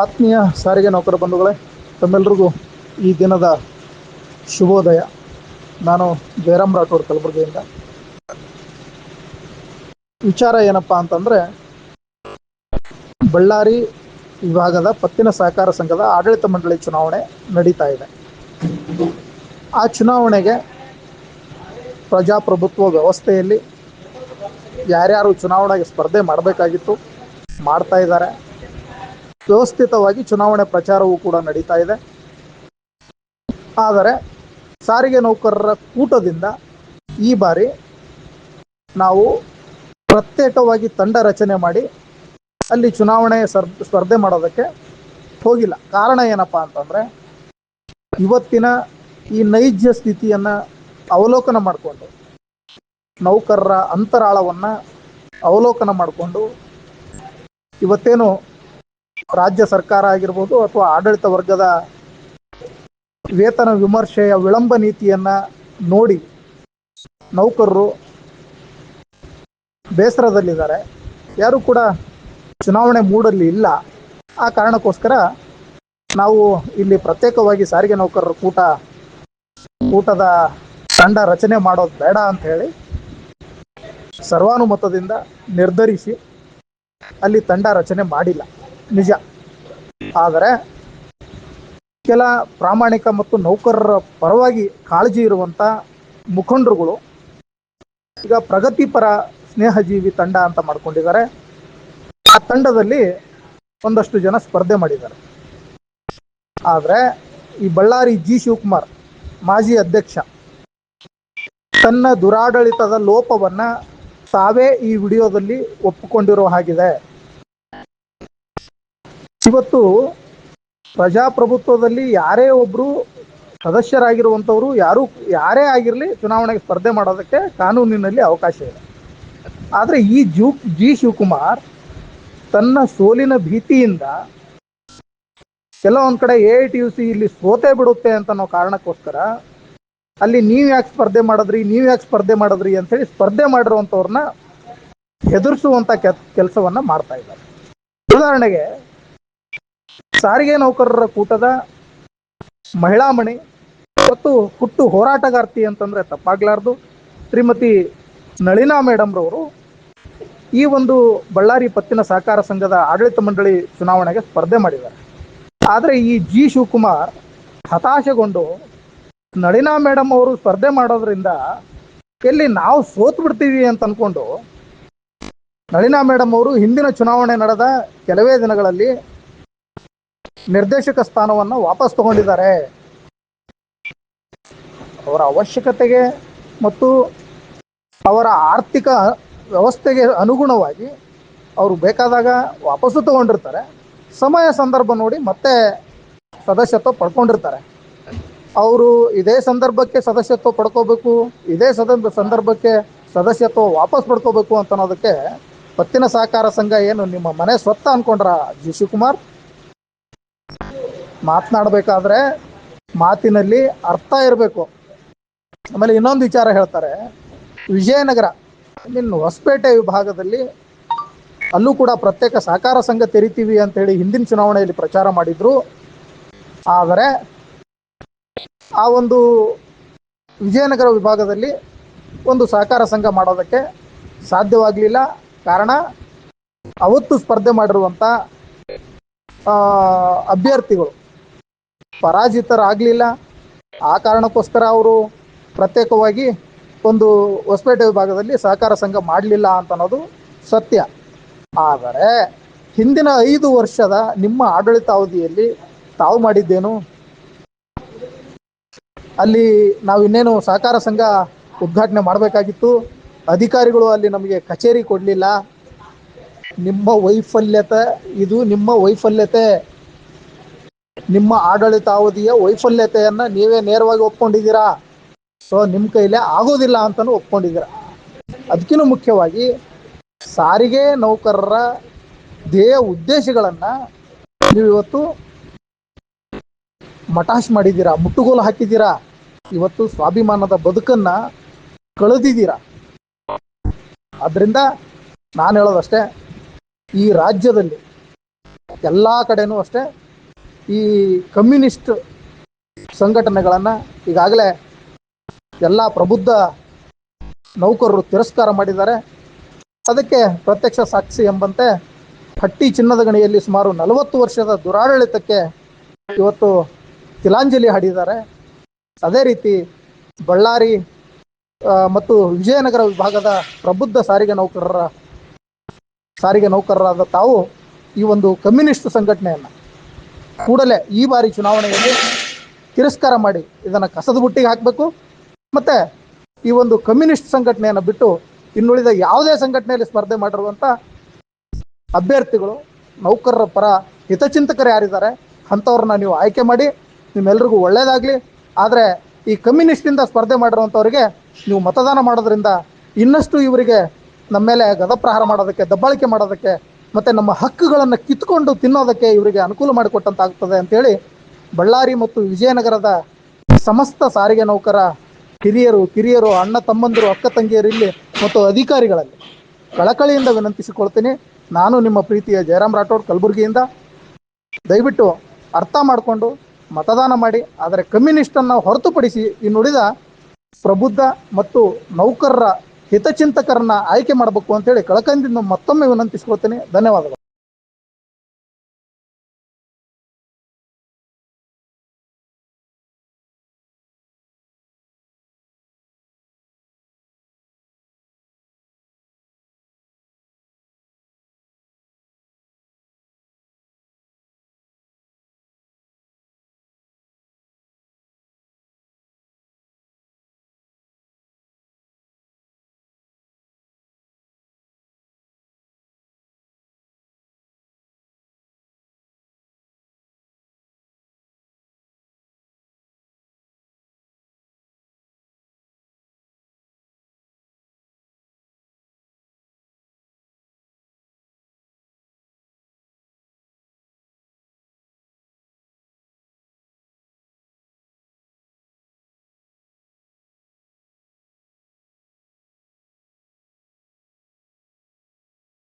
ಆತ್ಮೀಯ ಸಾರಿಗೆ ನೌಕರ ಬಂಧುಗಳೇ ತಮ್ಮೆಲ್ಲರಿಗೂ ಈ ದಿನದ ಶುಭೋದಯ. ನಾನು ಜಯರಾಮ್ ರಾಠೋಡ್ ಕಲಬುರಗಿಯಿಂದ. ವಿಚಾರ ಏನಪ್ಪ ಅಂತಂದರೆ, ಬಳ್ಳಾರಿ ವಿಭಾಗದ ಪತ್ತಿನ ಸಹಕಾರ ಸಂಘದ ಆಡಳಿತ ಮಂಡಳಿ ಚುನಾವಣೆ ನಡೀತಾ ಇದೆ. ಆ ಚುನಾವಣೆಗೆ ಪ್ರಜಾಪ್ರಭುತ್ವ ವ್ಯವಸ್ಥೆಯಲ್ಲಿ ಯಾರ್ಯಾರು ಚುನಾವಣೆಗೆ ಸ್ಪರ್ಧೆ ಮಾಡಬೇಕಾಗಿತ್ತು, ಮಾಡ್ತಾ ಇದ್ದಾರೆ. ವ್ಯವಸ್ಥಿತವಾಗಿ ಚುನಾವಣೆ ಪ್ರಚಾರವೂ ಕೂಡ ನಡೀತಾ ಇದೆ. ಆದರೆ ಸಾರಿಗೆ ನೌಕರರ ಕೂಟದಿಂದ ಈ ಬಾರಿ ನಾವು ಪ್ರತ್ಯೇಕವಾಗಿ ತಂಡ ರಚನೆ ಮಾಡಿ ಅಲ್ಲಿ ಚುನಾವಣೆ ಸರ್, ಸ್ಪರ್ಧೆ ಮಾಡೋದಕ್ಕೆ ಹೋಗಿಲ್ಲ. ಕಾರಣ ಏನಪ್ಪ ಅಂತಂದರೆ ಇವತ್ತಿನ ಈ ನೈಜ ಸ್ಥಿತಿಯನ್ನು ಅವಲೋಕನ ಮಾಡಿಕೊಂಡು, ನೌಕರರ ಅಂತರಾಳವನ್ನು ಅವಲೋಕನ ಮಾಡಿಕೊಂಡು ಇವತ್ತೇನು ರಾಜ್ಯ ಸರ್ಕಾರ ಆಗಿರ್ಬೋದು ಅಥವಾ ಆಡಳಿತ ವರ್ಗದ ವೇತನ ವಿಮರ್ಶೆಯ ವಿಳಂಬ ನೀತಿಯನ್ನು ನೋಡಿ ನೌಕರರು ಬೇಸರದಲ್ಲಿದ್ದಾರೆ. ಯಾರು ಕೂಡ ಚುನಾವಣೆ ಮೂಡಲ್ಲಿ ಇಲ್ಲ. ಆ ಕಾರಣಕ್ಕೋಸ್ಕರ ನಾವು ಇಲ್ಲಿ ಪ್ರತ್ಯೇಕವಾಗಿ ಸಾರಿಗೆ ನೌಕರರ ಕೂಟ, ಕೂಟದ ತಂಡ ರಚನೆ ಮಾಡೋದು ಬೇಡ ಅಂತ ಹೇಳಿ ಸರ್ವಾನುಮತದಿಂದ ನಿರ್ಧರಿಸಿ ಅಲ್ಲಿ ತಂಡ ರಚನೆ ಮಾಡಿಲ್ಲ. ನಿಜ. ಆದರೆ ಕೆಲ ಪ್ರಾಮಾಣಿಕ ಮತ್ತು ನೌಕರರ ಪರವಾಗಿ ಕಾಳಜಿ ಇರುವಂಥ ಮುಖಂಡರುಗಳು ಈಗ ಪ್ರಗತಿಪರ ಸ್ನೇಹಜೀವಿ ತಂಡ ಅಂತ ಮಾಡ್ಕೊಂಡಿದ್ದಾರೆ. ಆ ತಂಡದಲ್ಲಿ ಒಂದಷ್ಟು ಜನ ಸ್ಪರ್ಧೆ ಮಾಡಿದ್ದಾರೆ. ಆದರೆ ಈ ಬಳ್ಳಾರಿ ಜಿ ಶಿವಕುಮಾರ್, ಮಾಜಿ ಅಧ್ಯಕ್ಷ, ತನ್ನ ದುರಾಡಳಿತದ ಲೋಪವನ್ನು ತಾವೇ ಈ ವಿಡಿಯೋದಲ್ಲಿ ಒಪ್ಪಿಕೊಂಡಿರೋ ಹಾಗಿದೆ. ಇವತ್ತು ಪ್ರಜಾಪ್ರಭುತ್ವದಲ್ಲಿ ಯಾರೇ ಒಬ್ಬರು ಸದಸ್ಯರಾಗಿರುವಂಥವರು, ಯಾರು, ಯಾರೇ ಆಗಿರಲಿ ಚುನಾವಣೆಗೆ ಸ್ಪರ್ಧೆ ಮಾಡೋದಕ್ಕೆ ಕಾನೂನಿನಲ್ಲಿ ಅವಕಾಶ ಇದೆ. ಆದರೆ ಈ ಜು, ಜಿ ಶಿವಕುಮಾರ್ ತನ್ನ ಸೋಲಿನ ಭೀತಿಯಿಂದ ಕೆಲವೊಂದು ಕಡೆ A I T U C ಇಲ್ಲಿ ಸೋತೆ ಬಿಡುತ್ತೆ ಅಂತ ಅನ್ನೋ ಕಾರಣಕ್ಕೋಸ್ಕರ ಅಲ್ಲಿ ನೀವು ಯಾಕೆ ಸ್ಪರ್ಧೆ ಮಾಡಿದ್ರಿ, ನೀವು ಯಾಕೆ ಸ್ಪರ್ಧೆ ಮಾಡಿದ್ರಿ ಅಂತೇಳಿ ಸ್ಪರ್ಧೆ ಮಾಡಿರುವಂಥವ್ರನ್ನ ಹೆದರ್ಸುವಂಥ ಕೆಲಸವನ್ನು ಮಾಡ್ತಾ ಇದ್ದಾರೆ. ಉದಾಹರಣೆಗೆ ಸಾರಿಗೆ ನೌಕರರ ಕೂಟದ ಮಹಿಳಾ ಮಣಿ ಮತ್ತು ಹುಟ್ಟು ಹೋರಾಟಗಾರ್ತಿ ಅಂತಂದ್ರೆ ತಪ್ಪಾಗ್ಲಾರ್ದು. ಶ್ರೀಮತಿ ನಳಿನಾ ಮೇಡಮ್ರವರು ಈ ಒಂದು ಬಳ್ಳಾರಿ ಪತ್ತಿನ ಸಹಕಾರ ಸಂಘದ ಆಡಳಿತ ಮಂಡಳಿ ಚುನಾವಣೆಗೆ ಸ್ಪರ್ಧೆ ಮಾಡಿದ್ದಾರೆ. ಆದರೆ ಈ ಜಿ ಶಿವಕುಮಾರ್ ಹತಾಶೆಗೊಂಡು ನಳಿನಾ ಮೇಡಮ್ ಅವರು ಸ್ಪರ್ಧೆ ಮಾಡೋದ್ರಿಂದ ಎಲ್ಲಿ ನಾವು ಸೋತ್ ಬಿಡ್ತೀವಿ ಅಂತ ಅನ್ಕೊಂಡು ನಳಿನಾ ಮೇಡಮ್ ಅವರು ಹಿಂದಿನ ಚುನಾವಣೆ ನಡೆದ ಕೆಲವೇ ದಿನಗಳಲ್ಲಿ ನಿರ್ದೇಶಕ ಸ್ಥಾನವನ್ನು ವಾಪಸ್ ತಗೊಂಡಿದ್ದಾರೆ. ಅವರ ಅವಶ್ಯಕತೆಗೆ ಮತ್ತು ಅವರ ಆರ್ಥಿಕ ವ್ಯವಸ್ಥೆಗೆ ಅನುಗುಣವಾಗಿ ಅವರು ಬೇಕಾದಾಗ ವಾಪಸ್ಸು ತಗೊಂಡಿರ್ತಾರೆ. ಸಮಯ ಸಂದರ್ಭ ನೋಡಿ ಮತ್ತೆ ಸದಸ್ಯತ್ವ ಪಡ್ಕೊಂಡಿರ್ತಾರೆ. ಅವರು ಇದೇ ಸಂದರ್ಭಕ್ಕೆ ಸದಸ್ಯತ್ವ ಪಡ್ಕೋಬೇಕು, ಇದೇ ಸದ ಸಂದರ್ಭಕ್ಕೆ ಸದಸ್ಯತ್ವ ವಾಪಸ್ ಪಡ್ಕೋಬೇಕು ಅಂತ ಅನ್ನೋದಕ್ಕೆ ಪತ್ತಿನ ಸಹಕಾರ ಸಂಘ ಏನು ನಿಮ್ಮ ಮನೆ ಸ್ವತ್ತ ಅನ್ಕೊಂಡ್ರ, ಜಿ. ಶಿವಕುಮಾರ್? ಮಾತನಾಡಬೇಕಾದ್ರೆ ಮಾತಿನಲ್ಲಿ ಅರ್ಥ ಇರಬೇಕು. ಆಮೇಲೆ ಇನ್ನೊಂದು ವಿಚಾರ ಹೇಳ್ತಾರೆ, ವಿಜಯನಗರ ಮೀನ್ ಹೊಸಪೇಟೆ ವಿಭಾಗದಲ್ಲಿ ಅಲ್ಲೂ ಕೂಡ ಪ್ರತ್ಯೇಕ ಸಹಕಾರ ಸಂಘ ತೆರಿತೀವಿ ಅಂತೇಳಿ ಹಿಂದಿನ ಚುನಾವಣೆಯಲ್ಲಿ ಪ್ರಚಾರ ಮಾಡಿದ್ರು. ಆದರೆ ಆ ಒಂದು ವಿಜಯನಗರ ವಿಭಾಗದಲ್ಲಿ ಒಂದು ಸಹಕಾರ ಸಂಘ ಮಾಡೋದಕ್ಕೆ ಸಾಧ್ಯವಾಗಲಿಲ್ಲ. ಕಾರಣ ಅವತ್ತು ಸ್ಪರ್ಧೆ ಮಾಡಿರುವಂಥ ಅಭ್ಯರ್ಥಿಗಳು. ಪರಾಜಿತರಾಗಲಿಲ್ಲ. ಆ ಕಾರಣಕ್ಕೋಸ್ಕರ ಅವರು ಪ್ರತ್ಯೇಕವಾಗಿ ಒಂದು ಹೊಸಪೇಟೆ ವಿಭಾಗದಲ್ಲಿ ಸಹಕಾರ ಸಂಘ ಮಾಡಲಿಲ್ಲ ಅಂತ ಅನ್ನೋದು ಸತ್ಯ. ಆದರೆ ಹಿಂದಿನ ಐದು ವರ್ಷದ ನಿಮ್ಮ ಆಡಳಿತಾವಧಿಯಲ್ಲಿ ತಾವು ಮಾಡಿದ್ದೇನು? ಅಲ್ಲಿ ನಾವು ಇನ್ನೇನು ಸಹಕಾರ ಸಂಘ ಉದ್ಘಾಟನೆ ಮಾಡಬೇಕಾಗಿತ್ತು? ಅಧಿಕಾರಿಗಳು ಅಲ್ಲಿ ನಮಗೆ ಕಚೇರಿ ಕೊಡಲಿಲ್ಲ. ನಿಮ್ಮ ವೈಫಲ್ಯತೆ, ಇದು ನಿಮ್ಮ ವೈಫಲ್ಯತೆ. ನಿಮ್ಮ ಆಡಳಿತಾವಧಿಯ ವೈಫಲ್ಯತೆಯನ್ನು ನೀವೇ ನೇರವಾಗಿ ಒಪ್ಕೊಂಡಿದ್ದೀರಾ? ಸೊ ನಿಮ್ಮ ಕೈಲೇ ಆಗೋದಿಲ್ಲ ಅಂತಲೂ ಒಪ್ಕೊಂಡಿದ್ದೀರಾ? ಅದಕ್ಕಿಂತ ಮುಖ್ಯವಾಗಿ, ಸಾರಿಗೆ ನೌಕರರ ಧ್ಯೇಯ ಉದ್ದೇಶಗಳನ್ನು ನೀವು ಇವತ್ತು ಮಟಾಶ್ ಮಾಡಿದ್ದೀರಾ? ಮುಟ್ಟುಗೋಲು ಹಾಕಿದ್ದೀರಾ? ಇವತ್ತು ಸ್ವಾಭಿಮಾನದ ಬದುಕನ್ನ ಕಳೆದಿದ್ದೀರಾ? ಆದ್ದರಿಂದ ನಾನು ಹೇಳೋದಷ್ಟೇ, ಈ ರಾಜ್ಯದಲ್ಲಿ ಎಲ್ಲ ಕಡೆನೂ ಅಷ್ಟೇ ಈ ಕಮ್ಯುನಿಸ್ಟ್ ಸಂಘಟನೆಗಳನ್ನು ಈಗಾಗಲೇ ಎಲ್ಲ ಪ್ರಬುದ್ಧ ನೌಕರರು ತಿರಸ್ಕಾರ ಮಾಡಿದ್ದಾರೆ. ಅದಕ್ಕೆ ಪ್ರತ್ಯಕ್ಷ ಸಾಕ್ಷಿ ಎಂಬಂತೆ ಹಟ್ಟಿ ಚಿನ್ನದ ಗಣಿಯಲ್ಲಿ ಸುಮಾರು ನಲವತ್ತು ವರ್ಷದ ದುರಾಡಳಿತಕ್ಕೆ ಇವತ್ತು ತಿಲಾಂಜಲಿ ಹಾಡಿದ್ದಾರೆ. ಅದೇ ರೀತಿ ಬಳ್ಳಾರಿ ಮತ್ತು ವಿಜಯನಗರ ವಿಭಾಗದ ಪ್ರಬುದ್ಧ ಸಾರಿಗೆ ನೌಕರರ, ಸಾರಿಗೆ ನೌಕರರಾದ ತಾವು ಈ ಒಂದು ಕಮ್ಯುನಿಸ್ಟ್ ಸಂಘಟನೆಯನ್ನು ಕೂಡಲೇ ಈ ಬಾರಿ ಚುನಾವಣೆಯಲ್ಲಿ ತಿರಸ್ಕಾರ ಮಾಡಿ ಇದನ್ನು ಕಸದ ಬುಟ್ಟಿಗೆ ಹಾಕಬೇಕು. ಮತ್ತು ಈ ಒಂದು ಕಮ್ಯುನಿಸ್ಟ್ ಸಂಘಟನೆಯನ್ನು ಬಿಟ್ಟು ಇನ್ನುಳಿದ ಯಾವುದೇ ಸಂಘಟನೆಯಲ್ಲಿ ಸ್ಪರ್ಧೆ ಮಾಡಿರುವಂಥ ಅಭ್ಯರ್ಥಿಗಳು, ನೌಕರರ ಪರ ಹಿತಚಿಂತಕರು ಯಾರಿದ್ದಾರೆ ಅಂಥವ್ರನ್ನ ನೀವು ಆಯ್ಕೆ ಮಾಡಿ, ನಿಮ್ಮೆಲ್ರಿಗೂ ಒಳ್ಳೆಯದಾಗಲಿ ಆದರೆ ಈ ಕಮ್ಯುನಿಸ್ಟಿಂದ ಸ್ಪರ್ಧೆ ಮಾಡಿರುವಂಥವ್ರಿಗೆ ನೀವು ಮತದಾನ ಮಾಡೋದ್ರಿಂದ ಇನ್ನಷ್ಟು ಇವರಿಗೆ ನಮ್ಮ ಮೇಲೆ ಗದಪ್ರಹಾರ ಮಾಡೋದಕ್ಕೆ, ದಬ್ಬಾಳಿಕೆ ಮಾಡೋದಕ್ಕೆ ಮತ್ತು ನಮ್ಮ ಹಕ್ಕುಗಳನ್ನು ಕಿತ್ಕೊಂಡು ತಿನ್ನೋದಕ್ಕೆ ಇವರಿಗೆ ಅನುಕೂಲ ಮಾಡಿಕೊಟ್ಟಂತಾಗ್ತದೆ ಅಂತೇಳಿ ಬಳ್ಳಾರಿ ಮತ್ತು ವಿಜಯನಗರದ ಸಮಸ್ತ ಸಾರಿಗೆ ನೌಕರ ಹಿರಿಯರು, ಕಿರಿಯರು, ಅಣ್ಣ ತಮ್ಮಂದಿರು, ಅಕ್ಕ ತಂಗಿಯರಿಲ್ಲಿ ಮತ್ತು ಅಧಿಕಾರಿಗಳಲ್ಲಿ ಕಳಕಳಿಯಿಂದ ವಿನಂತಿಸಿಕೊಳ್ತೀನಿ. ನಾನು ನಿಮ್ಮ ಪ್ರೀತಿಯ ಜಯರಾಮ್ ರಾಠೋಡ್ ಕಲಬುರಗಿಯಿಂದ. ದಯವಿಟ್ಟು ಅರ್ಥ ಮಾಡಿಕೊಂಡು ಮತದಾನ ಮಾಡಿ, ಆದರೆ ಕಮ್ಯುನಿಸ್ಟನ್ನು ಹೊರತುಪಡಿಸಿ ಇನ್ನುಳಿದ ಪ್ರಬುದ್ಧ ಮತ್ತು ನೌಕರರ ಹಿತಚಿಂತಕರನ್ನ ಆಯ್ಕೆ ಮಾಡಬೇಕು ಅಂತೇಳಿ ಕಳಕಂದಿಂದ ಮತ್ತೊಮ್ಮೆ ವಿನಂತಿಸಿಕೊಳ್ತೇನೆ. ಧನ್ಯವಾದಗಳು.